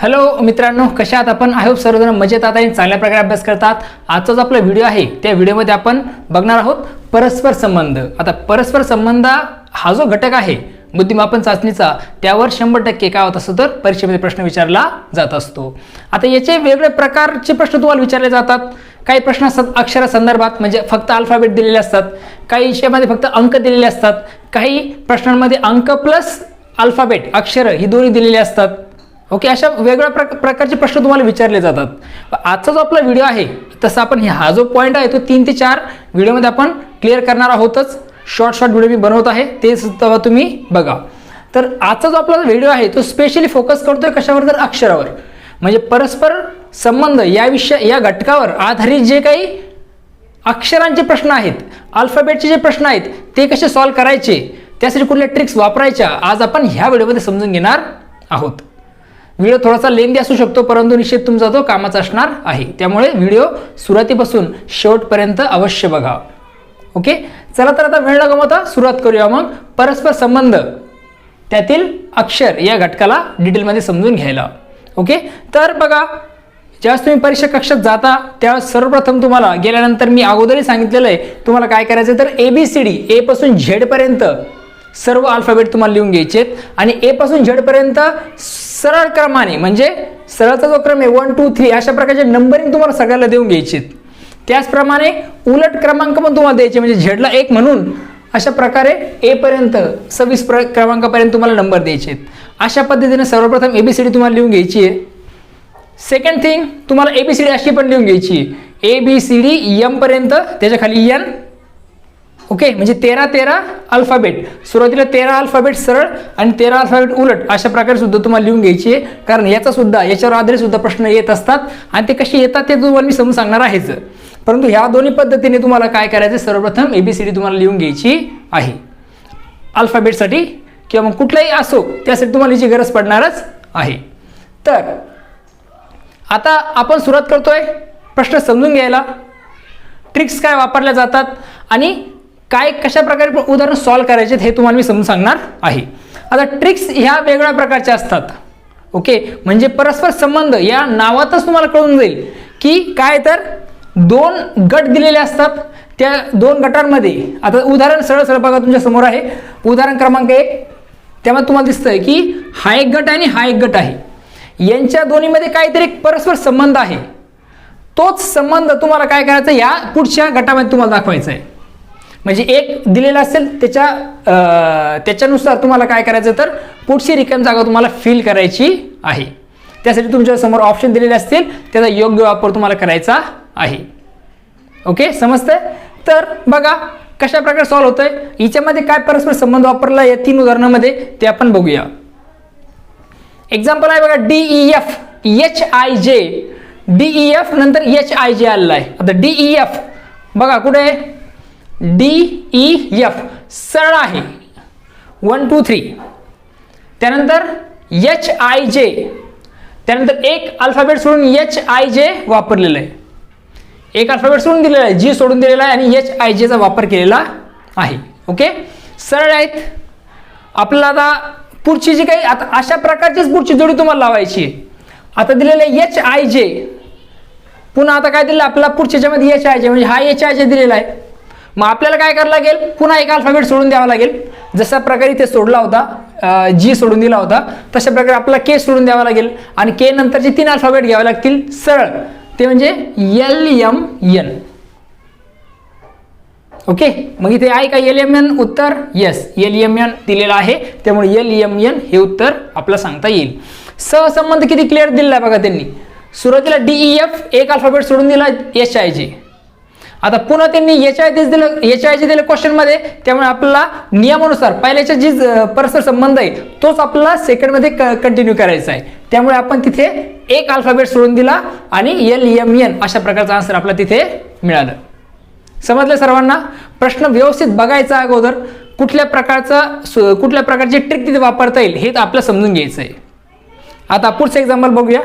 Hello मित्रांनो कशा आहात आपण? आय होप सर्वजण मजेत आहात आणि चांगल्या प्रकारे अभ्यास करतात. आजचा जो आपला व्हिडिओ आहे त्या व्हिडिओमध्ये आपण बघणार आहोत परस्पर संबंध. आता परस्पर संबंध हा जो घटक आहे बुद्धिमापन चाचणीचा त्यावर शंभर टक्के काय होत असतो तर परीक्षेमध्ये प्रश्न विचारला जात असतो. आता याचे वेगवेगळ्या प्रकारचे प्रश्न तुम्हाला विचारले जातात. काही प्रश्न असतात अक्षरा संदर्भात म्हणजे फक्त अल्फाबेट दिलेले असतात. काही विषयामध्ये फक्त अंक दिलेले असतात. काही प्रश्नांमध्ये अंक प्लस अल्फाबेट अक्षरं ही दोन्ही दिलेली असतात. ओके अशा वेगवेगळ्या प्रक प्रकारचे प्रश्न तुम्हाला विचारले जातात. आजचा जो आपला व्हिडिओ आहे तसा आपण हा जो पॉईंट आहे तो तीन ते चार व्हिडिओमध्ये आपण क्लिअर करणार आहोतच. शॉर्ट शॉर्ट व्हिडिओ मी बनवत आहे ते सुद्धा तुम्ही बघा. तर आजचा जो आपला व्हिडिओ आहे तो स्पेशली फोकस करतोय कशावर तर अक्षरावर. म्हणजे परस्पर संबंध या विषय या घटकावर आधारित जे काही अक्षरांचे प्रश्न आहेत अल्फाबेटचे जे प्रश्न आहेत ते कसे सॉल्व्ह करायचे त्यासाठी कुठल्या ट्रिक्स वापरायच्या आज आपण ह्या व्हिडिओमध्ये समजून घेणार आहोत. व्हिडिओ थोडासा लेंदी असू शकतो परंतु निश्चित तुमचा तो कामाचा असणार आहे. त्यामुळे व्हिडिओ सुरुवातीपासून शेवटपर्यंत अवश्य बघा. ओके? चला तर आता वेळ न गमवता सुरुवात करूया मग. परस्पर संबंध. त्यातील अक्षर या घटकाला डिटेलमध्ये समजून घ्यायला. ओके? तर बघा ज्यावेळेस तुम्ही परीक्षा कक्षात जाता त्यावेळेस सर्वप्रथम तुम्हाला गेल्यानंतर मी अगोदरही सांगितलेलं आहे तुम्हाला काय करायचं तर ए बी सी डी एपासून झेडपर्यंत सर्व अल्फाबेट तुम्हाला लिहून घ्यायचे आहेत आणि ए पासून झेडपर्यंत सरळ क्रमाने म्हणजे सरळचा जो क्रम आहे वन टू थ्री अशा प्रकारचे नंबरिंग तुम्हाला सगळ्याला देऊन घ्यायचे आहेत त्याचप्रमाणे उलट क्रमांक पण तुम्हाला द्यायचे म्हणजे झेडला एक म्हणून अशा प्रकारे ए पर्यंत सव्वीस प्र क्रमांकापर्यंत तुम्हाला नंबर द्यायचे आहेत अशा पद्धतीने सर्वप्रथम ए बी सी डी तुम्हाला लिहून घ्यायची आहे. सेकंड थिंग तुम्हाला ए बी सी डी अशी पण लिहून घ्यायची आहे. A B C D M पर्यंत त्याच्याखाली एन ओके म्हणजे तेरा तेरा अल्फाबेट सुरुवातीला तेरा अल्फाबेट सरळ आणि तेरा अल्फाबेट उलट अशा प्रकारे सुद्धा तुम्हाला लिहून घ्यायची आहे. कारण याचा सुद्धा याच्यावर आधारित सुद्धा प्रश्न येत असतात आणि ते कसे येतात ते तुम्हाला मी समजून सांगणार आहेच. परंतु ह्या दोन्ही पद्धतीने तुम्हाला काय करायचं सर्वप्रथम एबीसीडी तुम्हाला लिहून घ्यायची आहे. अल्फाबेटसाठी किंवा मग कुठलाही असो त्यासाठी तुम्हाला याची गरज पडणारच आहे. तर आता आपण सुरुवात करतोय प्रश्न समजून घ्यायला. ट्रिक्स काय वापरल्या जातात आणि काय कशा प्रकारे उदाहरण सॉल्व्ह करायचे हे तुम्हाला मी समजून सांगणार आहे. आता ट्रिक्स ह्या वेगळ्या प्रकारच्या असतात. ओके म्हणजे परस्पर संबंध या नावातच तुम्हाला कळून जाईल की काय तर दोन गट दिलेले असतात. त्या दोन गटांमध्ये आता उदाहरण सरळ सरळ बघा तुमच्यासमोर आहे. उदाहरण क्रमांक एक त्यामध्ये तुम्हाला दिसतंय की हा एक गट आणि हा एक गट आहे. यांच्या दोन्हीमध्ये काहीतरी एक परस्पर संबंध आहे. तोच संबंध तुम्हाला काय करायचा? या पुढच्या गटामध्ये तुम्हाला दाखवायचा आहे. म्हणजे एक दिलेला असेल त्याच्या त्याच्यानुसार तुम्हाला काय करायचं तर पुढची रिकाम जागा तुम्हाला फिल करायची आहे. त्यासाठी तुमच्यासमोर ऑप्शन दिलेले असतील त्याचा योग्य वापर तुम्हाला करायचा आहे. ओके समजतंय? तर बघा कशा प्रकारे सॉल्व्ह होतंय? हिच्यामध्ये काय परस्पर संबंध वापरला या तीन उदाहरणामध्ये ते आपण बघूया. एक्झाम्पल आहे बघा D E F H I J D E F नंतर एच आय जे आलेला आहे. आता डीई एफ बघा कुठे आहे? डी ई एफ सरळ आहे. वन टू थ्री त्यानंतर एच आय जे त्यानंतर एक अल्फाबेट सोडून एच आय जे वापरलेलं आहे. एक अल्फाबेट सोडून दिलेलं आहे जी सोडून दिलेला आहे आणि एच आय जेचा वापर केलेला आहे. ओके सरळ आहेत. आपल्याला आता पुढची जी काही आता अशा प्रकारचीच पुढची जोडी तुम्हाला लावायची आहे. आता दिलेलं आहे एच आय जे पुन्हा आता काय दिलं? आपल्याला पुढच्याच्यामध्ये एच आय जे म्हणजे हा एच आय जे दिलेला आहे. मग आपल्याला काय करावं लागेल? पुन्हा एक अल्फाबेट सोडून द्यावा लागेल. जशा प्रकारे इथे सोडला होता जी सोडून दिला होता तशा प्रकारे आपल्याला के सोडून द्यावा लागेल. आणि के नंतरचे तीन अल्फाबेट घ्यावे लागतील. सरळ. ते म्हणजे एल एम एन ओके? मग इथे आहे का एल एम एन उत्तर? येस एल एम एन दिलेलं आहे. त्यामुळे एल एम एन हे उत्तर आपल्याला सांगता येईल. सहसंबंध किती क्लिअर दिलेला आहे बघा त्यांनी. सुरुवातीला डीई एफ एक अल्फाबेट सोडून दिला एच आय जे आता पुन्हा त्यांनी एच आय दिलं एच आय जे दिलं क्वेश्चनमध्ये त्यामुळे आपल्याला नियमानुसार पहिल्याच्या जी परस्पर संबंध आहे तोच आपल्याला सेकंडमध्ये कंटिन्यू करायचा आहे. त्यामुळे आपण तिथे एक अल्फाबेट सोडून दिला आणि एल एम एन अशा प्रकारचा आन्सर आपल्याला तिथे मिळालं. समजलं सर्वांना? प्रश्न व्यवस्थित बघायचा अगोदर कुठल्या प्रकारचा सु- कुठल्या प्रकारची ट्रिक तिथे वापरता येईल हे आपलं समजून घ्यायचं आहे. आता पुढचं एक्झाम्पल बघूया.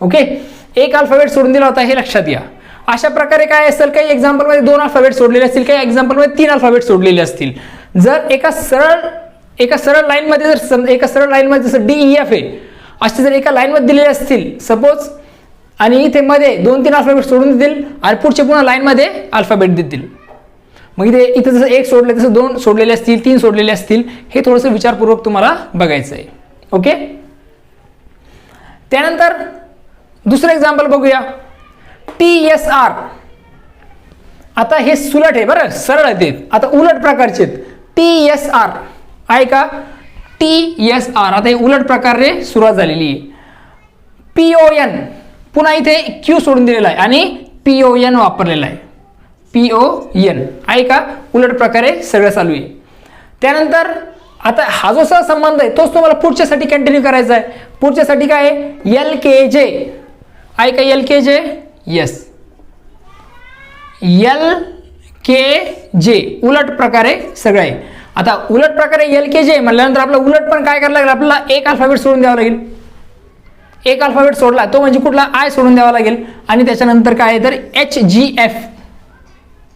ओके एक अल्फाबेट सोडून दिला होता हे लक्षात घ्या. अशा प्रकारे काय असेल काही एक्झाम्पलमध्ये दोन अल्फाबेट सोडलेले असतील काही एक्झाम्पलमध्ये तीन अल्फाबेट सोडलेले असतील. जर एका सरळ एका सरळ लाईनमध्ये जर एका सरळ लाईनमध्ये जसं डी ई एफ आहे असे जर एका लाईनमध्ये दिलेले असतील सपोज आणि इथे मध्ये दोन तीन अल्फाबेट सोडून देतील आणि पुढचे पुन्हा लाईनमध्ये अल्फाबेट देतील. मग इथे इथं जसं एक सोडले तसं दोन सोडलेले असतील तीन सोडलेले असतील हे थोडंसं विचारपूर्वक तुम्हाला बघायचं आहे. ओके? त्यानंतर दुसरं एक्झाम्पल बघूया. टी एस आर आता हे सुलट आहे बरं सरळ आहे ते. आता उलट प्रकारचे आहेत. टी एस आर आहे का? टी एस आर आता हे उलट प्रकारे सुरुवात झालेली आहे. पी ओ एन पुन्हा इथे क्यू सोडून दिलेला आहे आणि पी ओ एन वापरलेला आहे. पी ओ एन आहे का? उलट प्रकारे सगळं चालू आहे. त्यानंतर आता हा जो सहसंबंध आहे तोच तुम्हाला पुढच्यासाठी कंटिन्यू करायचा आहे. पुढच्यासाठी काय आहे? एल के जे आहे का एल के जे यस एल के जे उलट प्रकारे सगळं. आहे आता उलट प्रकारे एल के जे म्हटल्यानंतर आपलं उलट पण काय करायला लागेल? आपल्याला एक अल्फाबेट सोडून द्यावं लागेल. एक अल्फाबेट सोडला तो म्हणजे कुठला? आय सोडून द्यावा लागेल. आणि त्याच्यानंतर काय आहे तर एच जी एफ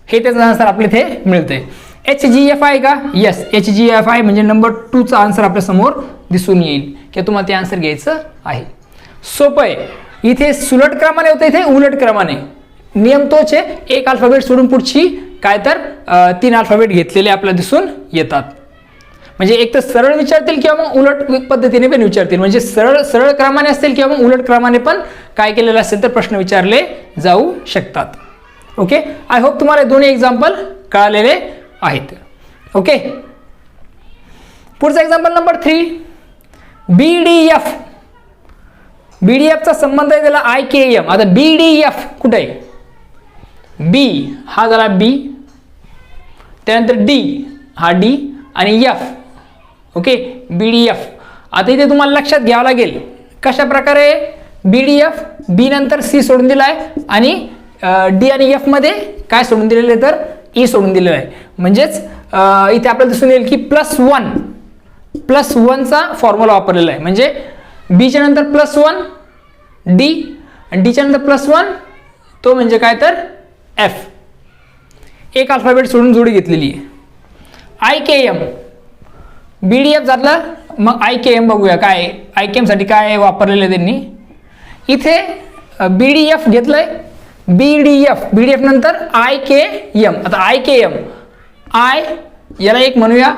हे त्याचं आन्सर आपल्या इथे मिळतंय. एच जी एफ आय का? Yes H G F I म्हणजे नंबर टूचा आन्सर आपल्यासमोर दिसून येईल. किंवा तुम्हाला ते आन्सर घ्यायचं आहे. सोपं आहे. इथे सुलट क्रमाने होतं इथे उलट क्रमाने. नियम तोच आहे एक अल्फाबेट सोडून पुढची काय तर तीन अल्फाबेट घेतलेले आपल्याला दिसून येतात. म्हणजे एक तर सरळ विचारतील किंवा मग उलट पद्धतीने पण विचारतील. म्हणजे सरळ सरळ क्रमाने असतील किंवा मग उलट क्रमाने पण काय केलेलं असेल तर प्रश्न विचारले जाऊ शकतात. ओके आय होप तुम्हाला दोन्ही एक्झाम्पल कळालेले आहेत. ओके पुढचा example number three B D F B D एफचा संबंध आहे त्याला आय के एम आता बी डी एफ कुठे आहे? बी हा झाला बी त्यानंतर डी हा डी आणि F okay? B D F आता इथे तुम्हाला लक्षात घ्यावं लागेल कशा प्रकारे बी डी एफ बी नंतर सी सोडून दिला आहे आणि डी आणि एफमध्ये काय सोडून दिलेलं आहे तर ई सोडून दिलेलं आहे. म्हणजेच इथे आपल्याला दिसून येईल की प्लस वन प्लस वनचा फॉर्म्युला वापरलेला आहे. म्हणजे बीच्या नंतर प्लस वन डी आणि डीच्या नंतर प्लस वन तो म्हणजे काय तर एफ एक अल्फाबेट सोडून जोडी घेतलेली आहे. I K M B D F झालं मग आय के एम बघूया काय आय के एमसाठी काय वापरलेलं आहे त्यांनी. इथे बी डी एफ घेतलं आहे B D F B D F नंतर आय के एम आता आय के एम आय याला एक म्हणूया.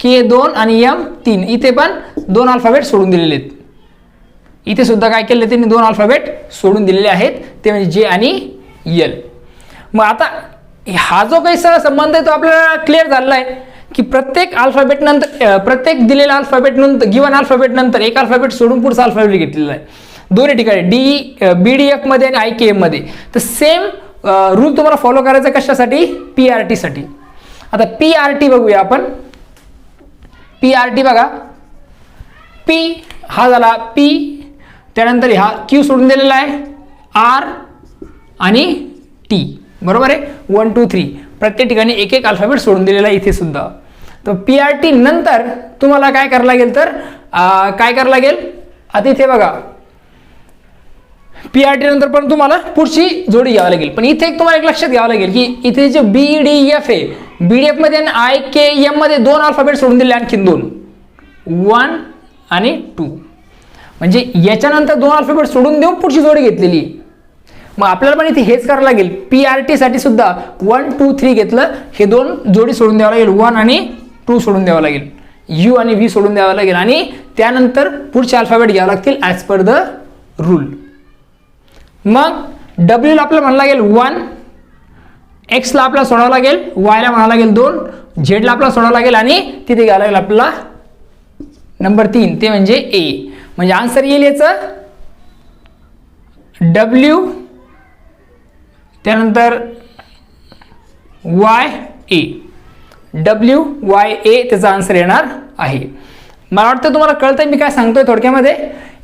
के दोन आणि एम तीन. इथे पण दोन अल्फाबेट सोडून दिलेले आहेत. इथे सुद्धा काय केलं त्यांनी? दोन अल्फाबेट सोडून दिलेले आहेत. ते म्हणजे जे आणि यल मग आता हा जो काही संबंध आहे तो आपल्याला क्लिअर झालेला आहे की प्रत्येक अल्फाबेट नंतर प्रत्येक दिलेल्या अल्फाबेट नंतर गिवन अल्फाबेट नंतर एक अल्फाबेट सोडून पुढचा अल्फाबेट घेतलेला आहे. दोन्ही ठिकाणी डी बी डी एफमध्ये आणि आय के एममध्ये तर सेम रूल तुम्हाला फॉलो करायचा कशासाठी? पी आर टीसाठी आता पी आर टी बघूया आपण. पी आर टी बघा. पी हा झाला पी त्यानंतर हा क्यू सोडून दिलेला आहे. आर आणि टी बरोबर आहे? वन टू थ्री प्रत्येक ठिकाणी एक एक अल्फाबेट सोडून दिलेला आहे इथे सुद्धा. तर पी आर टी नंतर तुम्हाला काय करावं लागेल तर काय करावं लागेल? आता इथे बघा. पी आर टी नंतर पण तुम्हाला पुढची जोडी घ्यावी लागेल. पण इथे एक तुम्हाला एक लक्षात घ्यावं लागेल की इथे जे बी डी एफ आहे बी डी एफमध्ये आणि आय के एममध्ये दोन अल्फाबेट सोडून दिले आणखीन दोन. वन आणि टू म्हणजे याच्यानंतर दोन अल्फाबेट सोडून देऊन पुढची जोडी घेतलेली. मग आपल्याला पण इथे हेच करावं लागेल. पी आर टी साठी सुद्धा वन टू थ्री घेतलं. हे दोन जोडी सोडून द्यावं लागेल. वन आणि टू सोडून द्यावं लागेल. यू आणि व्ही सोडून द्यावं लागेल. आणि त्यानंतर पुढचे अल्फाबेट घ्यावं लागतील ॲज पर द रूल मग डब्ल्यूला आपल्याला म्हणावं लागेल वन एक्सला आपला सोडावं लागेल वायला म्हणावं लागेल दोन झेडला आपला सोडावं लागेल आणि तिथे घ्यावं लागेल आपला नंबर तीन. ते म्हणजे ए म्हणजे आन्सर येईल याचं. डब्ल्यू त्यानंतर Y A W Y A त्याचा आन्सर येणार आहे. मला वाटतं तुम्हाला कळतंय मी काय सांगतोय थोडक्यामध्ये.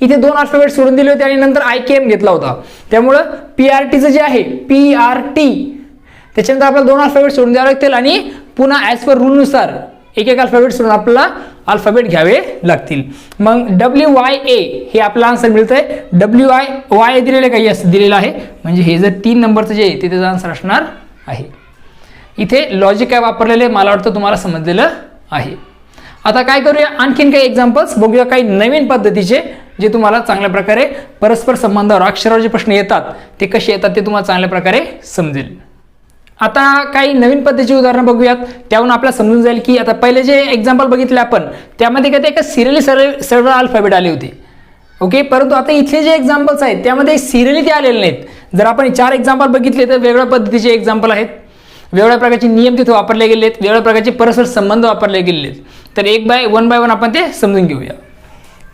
इथे दोन अल्फाबेट सोडून दिले होते आणि नंतर आय के एम घेतला होता. त्यामुळं पी आर टीचं जे आहे पी आर टी त्याच्यानंतर आपल्याला दोन अल्फाबेट सोडून द्यावे लागतील आणि पुन्हा ॲज पर रूलनुसार एक एक अल्फाबेट सोडून आपल्याला अल्फाबेट घ्यावे लागतील. मग डब्ल्यू वाय ए हे आपलं आन्सर मिळतं आहे डब्ल्यू आय वाय दिलेलं काही असं दिलेलं आहे. म्हणजे हे जर तीन नंबरचं जे आहे ते त्याचं आन्सर असणार आहे. इथे लॉजिक काय वापरलेले मला वाटतं तुम्हाला समजलेलं आहे. आता काय करूया? आणखीन काही एक्झाम्पल्स बघूया काही नवीन पद्धतीचे जे तुम्हाला चांगल्या प्रकारे परस्पर संबंधावर अक्षरावर जे प्रश्न येतात ते कसे येतात ते तुम्हाला चांगल्या प्रकारे समजेल. आता काही नवीन पद्धतीची उदाहरणं बघूयात. त्याहून आपल्याला समजून जाईल की आता पहिले जे एक्झाम्पल बघितले आपण त्यामध्ये काय ते एका सिरियली सर्व सर्व अल्फाबेट आले होते. ओके परंतु आता इथले जे एक्झाम्पल्स आहेत त्यामध्ये सिरियली ते आलेले नाहीत. जर आपण चार एक्झाम्पल बघितले तर वेगळ्या पद्धतीचे एक्झाम्पल आहेत. वेगळ्या प्रकारचे नियम तिथे वापरले गेले आहेत वेगळ्या प्रकारचे परस्पर संबंध वापरले गेलेले आहेत तर एक बाय वन बाय वन आपण ते समजून घेऊया.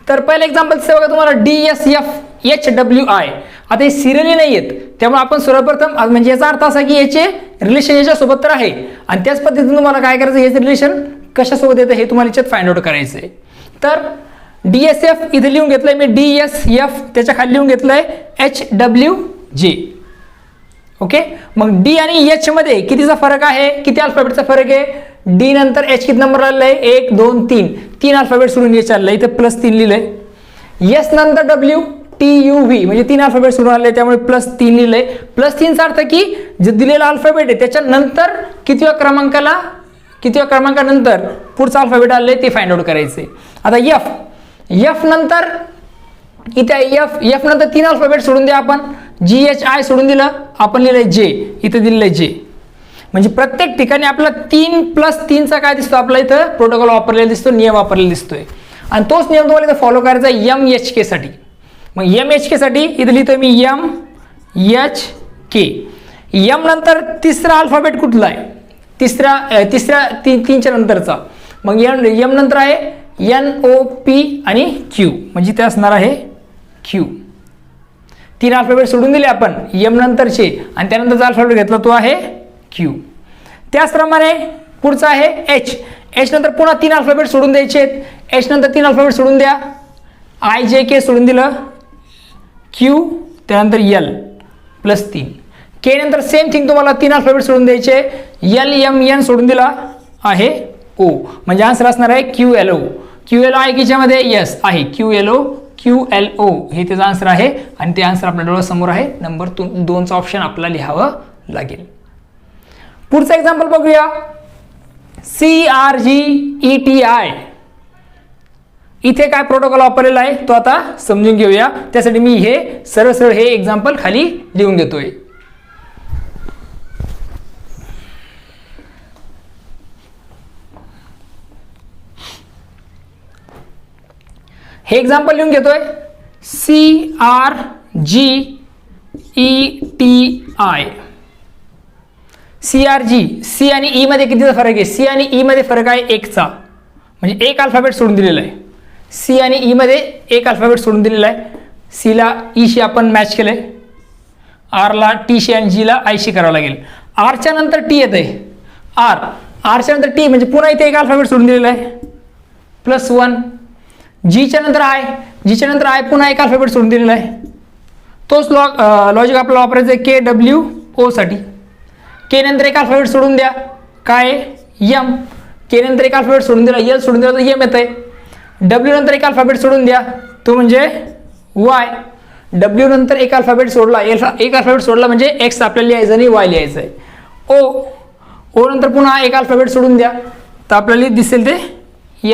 तर पहिलं एक्झाम्पल बघा तुम्हाला D S F H W I आता हे सिरियली नाही आहेत त्यामुळे आपण सर्वप्रथम आज म्हणजे याचा अर्थ असा की याचे रिलेशन याच्यासोबत तर आहे. आणि त्याच पद्धतीने तुम्हाला काय करायचं याचं रिलेशन कशासोबत येतं हे तुम्हाला याच्यात फाइंड आउट करायचं आहे तर डी एस एफ इथे लिहून घेतलंय मी डी एस एफ त्याच्याखाली लिहून घेतलंय एच डब्ल्यू जे ओके मग डी आणि एच मध्ये कितीचा फरक आहे? किती अल्फाबेटचा फरक आहे? डी नंतर एच किती नंबर आलेला आहे? एक दोन तीन. तीन अल्फाबेट सोडून एच आलेलं आहे इथे प्लस तीन लिहिलंय. एस नंतर डब्ल्यू टी यू व्ही म्हणजे तीन अल्फाबेट सोडून आले त्यामुळे प्लस तीन लिहिलंय प्लस तीनचा अर्थ की जे दिलेला अल्फाबेट आहे त्याच्यानंतर कितव्या क्रमांकाला कितव्या क्रमांकानंतर पुढचा अल्फाबेट आले ते फाइंड आउट करायचे आता एफ एफ नंतर इथे एफ एफ नंतर तीन अल्फाबेट सोडून द्या आपण. जी एच आय सोडून दिलं आपण लिहिलंय जे इथं दिलेलं आहे जे म्हणजे प्रत्येक ठिकाणी आपला तीन प्लस तीनचा काय दिसतो? आपला इथं प्रोटोकॉल वापरलेला दिसतो नियम वापरलेला दिसतोय. आणि तोच नियम तुम्हाला इथं फॉलो करायचा आहे एम एच के साठी. मग एम एच केसाठी इथं लिहितो मी एम एच के एम नंतर तिसरा अल्फाबेट कुठला आहे? तिसरा तिसऱ्या तीन तीनच्या नंतरचा. मग एम एम नंतर आहे एन ओ पी आणि क्यू म्हणजे ते असणार आहे क्यू तीन अल्फाबेट सोडून दिले आपण. एम नंतरचे. आणि त्यानंतरचा अल्फाबेट घेतला तो आहे क्यू त्याचप्रमाणे पुढचा आहे एच एच नंतर पुन्हा तीन अल्फाबेट सोडून द्यायचे आहेत. एच नंतर तीन अल्फाबेट सोडून द्या. आय जे के सोडून दिलं. क्यू त्यानंतर यल प्लस तीन. के नंतर सेम थिंग तुम्हाला तीन अल्फाबेट सोडून द्यायचे. यल एम एन सोडून दिला आहे ओ म्हणजे आन्सर असणार आहे Q L O Q L O आहे किच्यामध्ये? यस आहे. Q L O Q L O हे त्याचं आन्सर आहे. आणि ते आन्सर आपल्या डोळ्यासमोर आहे. नंबर तू दोनचा ऑप्शन आपल्याला लिहावं लागेल. पुढचं एक्झाम्पल बघूया. C R G E T I इथे काय प्रोटोकॉल वापरलेला आहे तो आता समजून घेऊया. त्यासाठी मी हे सरळ सरळ हे एक्झाम्पल खाली लिहून घेतोय हे एक्झाम्पल लिहून घेतोय. C R G E T I C R G C आणि ई मध्ये कितीचा फरक आहे? सी आणि ई मध्ये फरक आहे एकचा. म्हणजे एक अल्फाबेट सोडून दिलेला आहे. सी आणि e ईमध्ये एक अल्फाबेट सोडून दिलेला आहे. सीला ईशी e आपण मॅच केलं आहे आरला टीशी आणि जीला आयशी करावं लागेल. आरच्या नंतर टी येत आहे आर आरच्या नंतर टी म्हणजे पुन्हा इथे एक अल्फाबेट सोडून दिलेला आहे. प्लस वन जीच्या नंतर आय जीच्या नंतर आय पुन्हा एक अल्फाबेट सोडून दिलेला आहे. तोच लॉ लॉजिक आपला वापरायचं आहे के डब्ल्यू ओसाठी के नंतर एक अल्फाबेट सोडून द्या. काय यम के नंतर एक अल्फाबेट सोडून दिला. यल सोडून दिला तर यम येत आहे डब्ल्यू नंतर एक अल्फाबेट सोडून द्या. तो म्हणजे वाय डब्ल्यू नंतर एक अल्फाबेट सोडला. एल एक अल्फाबेट सोडला म्हणजे एक्स आपल्याला लिहायचं आणि वाय लिहायचं आहे. ओ ओ नंतर पुन्हा एक अल्फाबेट सोडून द्या. तर आपल्याला दिसेल ते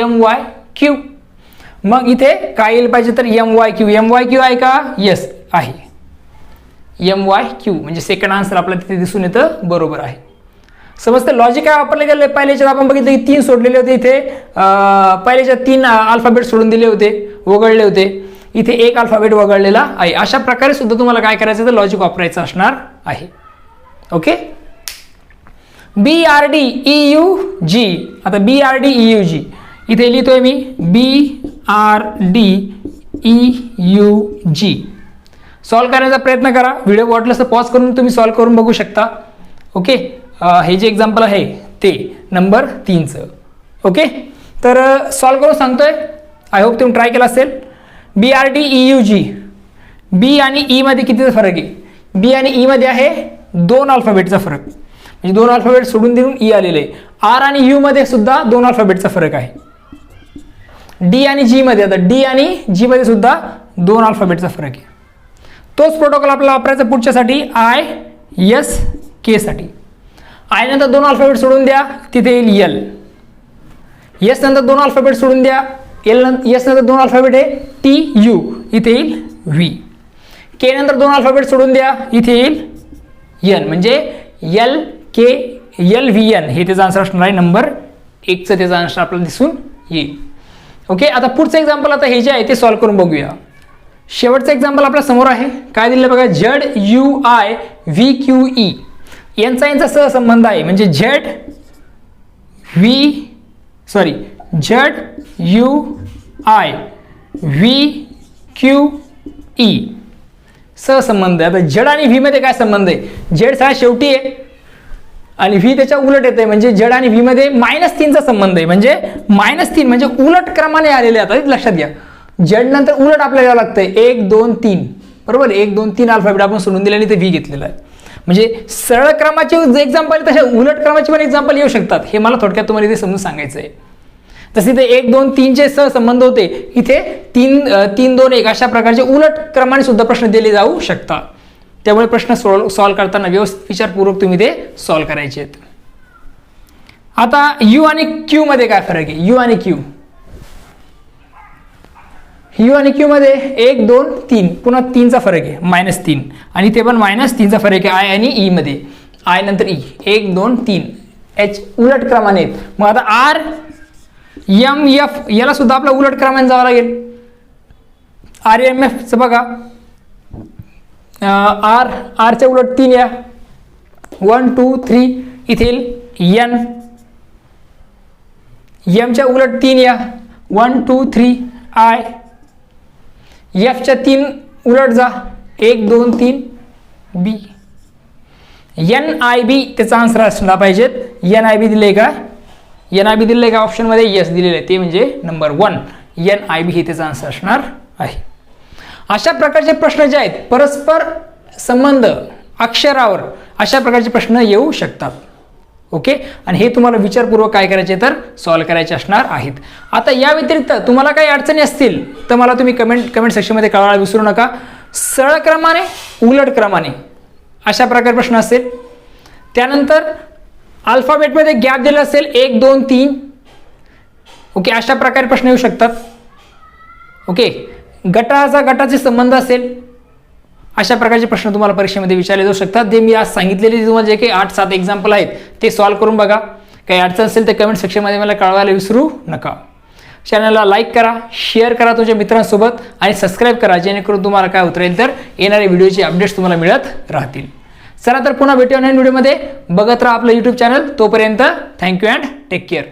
एम वाय क्यू मग इथे काय येईल पाहिजे तर M Y Q M Y Q आहे का? येस आहे. एम वाय क्यू म्हणजे सेकंड आन्सर आपल्याला तिथे दिसून येतं. बरोबर आहे. समजतं लॉजिक काय वापरले गेले? पहिल्याच्यात आपण बघितलं की तीन सोडलेले होते इथे. पहिल्याच्या पहिल्याच्यात तीन अल्फाबेट सोडून दिले होते वगळले होते. इथे एक अल्फाबेट वगळलेला आहे. अशा प्रकारे सुद्धा तुम्हाला काय करायचं तर लॉजिक वापरायचं असणार आहे. Okay B R D E U G आता B R D E U G इथे लिहितोय मी B R D E U G solve करण्याचा प्रयत्न करा. व्हिडिओ वाटलं तर पॉज करून तुम्ही सॉल्व करून बघू शकता. ओके हे जे एक्झाम्पल आहे ते. नंबर तीनचं. ओके तर सॉल्व करून सांगतोय. आय होप तुम्ही ट्राय केला असेल. B R D E U G B आणि e ईमध्ये कितीचा फरक आहे? बी आणि e ईमध्ये आहे दोन अल्फाबेटचा फरक. म्हणजे दोन अल्फाबेट सोडून देऊन e ई आलेले आहे. आर आणि यूमध्ये सुद्धा दोन अल्फाबेटचा फरक आहे. डी आणि जीमध्ये आता डी आणि जीमध्ये सुद्धा दोन अल्फाबेटचा फरक आहे. तोच प्रोटोकॉल आपल्याला वापरायचा पुढच्यासाठी आय एस के साठी. आय नंतर दोन अल्फाबेट सोडून द्या तिथे येईल यल एस नंतर दोन अल्फाबेट सोडून द्या एल एस नंतर दोन अल्फाबेट आहे टी यू इथे येईल व्ही के नंतर दोन अल्फाबेट सोडून द्या इथे येईल एन म्हणजे L K L V N हे त्याचा आन्सर असणार आहे नंबर एकचं त्याचा आन्सर आपल्याला दिसून येईल. ओके आता पुढचं एक्झाम्पल आता हे जे आहे ते सॉल्व्ह करून बघूया. शेवटचं एक्झाम्पल आपल्यासमोर आहे. काय दिलं बघा? Z U I V Q E यांचा यांचा सहसंबंध आहे. म्हणजे Z V sorry Z U I V Q E. सहसंबंध आहे. आता झेड आणि व्हीमध्ये काय संबंध आहे? झेड सगळ्यात शेवटी आहे आणि व्ही त्याच्या उलट येते म्हणजे झेड आणि व्ही मध्ये मायनस तीनचा संबंध आहे. म्हणजे मायनस तीन म्हणजे उलट क्रमाने आलेले आता लक्षात घ्या. झेड नंतर उलट आपल्याला यावं लागतंय. एक दोन तीन. बरोबर? एक दोन तीन अल्फाबेट आपण सोडून दिले आणि ते व्ही घेतलेलं आहे. म्हणजे सरळ क्रमाचे जे एक्झाम्पल तशा उलट क्रमाचे पण एक्झाम्पल येऊ शकतात. हे मला थोडक्यात तुम्हाला इथे समजून सांगायचं आहे तसे ते एक दोन तीनचे सहसंबंध होते. इथे तीन तीन दोन एक अशा प्रकारचे उलट क्रमाने सुद्धा प्रश्न दिले जाऊ शकतात. त्यामुळे प्रश्न सॉल्व सॉल्व करताना व्यवस्थित विचारपूर्वक तुम्ही ते सॉल्व करायचे आहेत आता यू आणि क्यू मध्ये काय फरक आहे? यू आणि क्यू यू आणि क्यूमध्ये एक दोन तीन. पुन्हा तीनचा फरक आहे. मायनस तीन. आणि ते पण मायनस तीनचा फरक आहे. आय आणि e ईमध्ये आय नंतर ई एक दोन तीन. एच उलट क्रमाने आहेत. मग आता आर एम एफ याला सुद्धा आपला उलट क्रमाने जावं लागेल. आर एम एफचं बघा. आर आरच्या उलट तीन या. वन टू थ्री इथेल एन एमच्या उलट तीन या. वन टू थ्री आय एफच्या तीन उलट जा. एक दोन तीन. बी एन आय बी त्याचा आन्सर असला पाहिजेत. एन आय बी दिले का? एन आय बी दिले का? ऑप्शनमध्ये येस दिलेलं आहे. ते म्हणजे number one N I B हे त्याचा आन्सर असणार आहे. अशा प्रकारचे प्रश्न जे आहेत परस्पर संबंध अक्षरावर अशा प्रकारचे प्रश्न येऊ शकतात. ओके? आणि हे तुम्हाला विचारपूर्वक काय करायचे तर सॉल्व्ह करायचे असणार आहेत. आता या व्यतिरिक्त तुम्हाला काही अडचणी असतील तर मला तुम्ही कमेंट कमेंट सेक्शनमध्ये कळवायला विसरू नका. सरळ क्रमाने उलट क्रमाने अशा प्रकारे प्रश्न असेल त्यानंतर अल्फाबेटमध्ये गॅप दिला असेल एक दोन तीन. ओके अशा प्रकारे प्रश्न येऊ शकतात. ओके? गटाचा गटाचे संबंध असेल. अशा प्रकारचे प्रश्न तुम्हाला परीक्षेमध्ये विचारले जाऊ शकतात. जे मी आज सांगितलेले तुम्हाला जे काही आठ सात एक्झाम्पल आहेत ते सॉल्व्ह करून बघा. काही अडचण असेल तर कमेंट सेक्शनमध्ये मला कळवायला विसरू नका. चॅनलला लाईक करा शेअर करा तुमच्या मित्रांसोबत आणि सबस्क्राईब करा जेणेकरून तुम्हाला काय उतरेल तर येणारे व्हिडिओचे अपडेट्स तुम्हाला मिळत राहतील. चला तर पुन्हा भेटूया नवीन व्हिडिओमध्ये बघत राहा आपलं यूट्यूब चॅनल तोपर्यंत thank you and take care